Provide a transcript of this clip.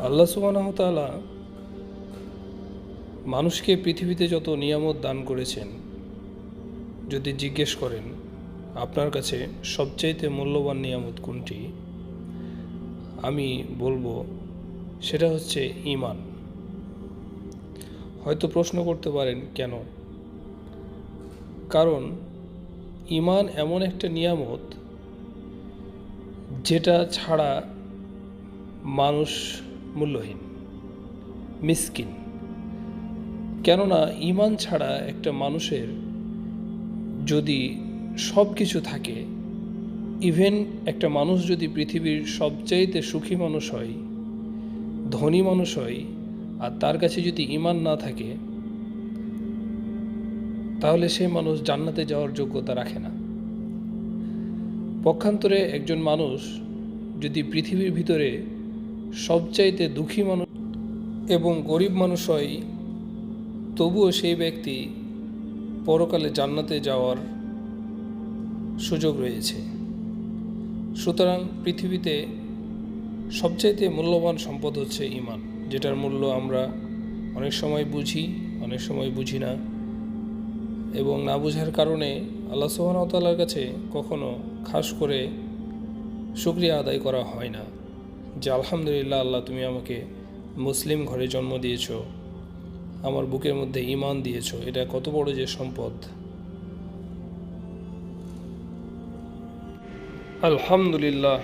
আল্লাহ সুবাহতালা মানুষকে পৃথিবীতে যত নিয়ামত দান করেছেন, যদি জিজ্ঞেস করেন, আপনার কাছে সবচাইতে মূল্যবান নিয়ামত কোনটি? আমি বলব, সেটা হচ্ছে ইমান হয়তো প্রশ্ন করতে পারেন, কেন? কারণ ইমান এমন একটা নিয়ামত যেটা ছাড়া মানুষ মূল্যহীন, মিসকিন। কেননা ইমান ছাড়া একটা মানুষের যদি সব কিছু থাকে, ইভেন একটা মানুষ যদি পৃথিবীর সবচাইতে সুখী মানুষ হয়, ধনী মানুষ হয়, আর তার কাছে যদি ইমান না থাকে, তাহলে সে মানুষ জান্নাতে যাওয়ার যোগ্যতা রাখে না। পক্ষান্তরে একজন মানুষ যদি পৃথিবীর ভিতরে সবচাইতে দুঃখী মানুষ এবং গরিব মানুষ হয়, তবুও সেই ব্যক্তি পরকালে জান্নাতে যাওয়ার সুযোগ রয়েছে। সুতরাং পৃথিবীতে সবচাইতে মূল্যবান সম্পদ হচ্ছে ইমান যেটার মূল্য আমরা অনেক সময় বুঝি, অনেক সময় বুঝি না এবং না বুঝার কারণে আল্লাহ সোহানতালার কাছে কখনো খাস করে শুক্রিয়া আদায় করা হয় না। যে আলহামদুলিল্লাহ আল্লাহ তুমি আমাকে মুসলিম ঘরে জন্ম দিয়েছ, আমার বুকের মধ্যে ইমান দিয়েছ, এটা কত বড় যে সম্পদ। আলহামদুলিল্লাহ।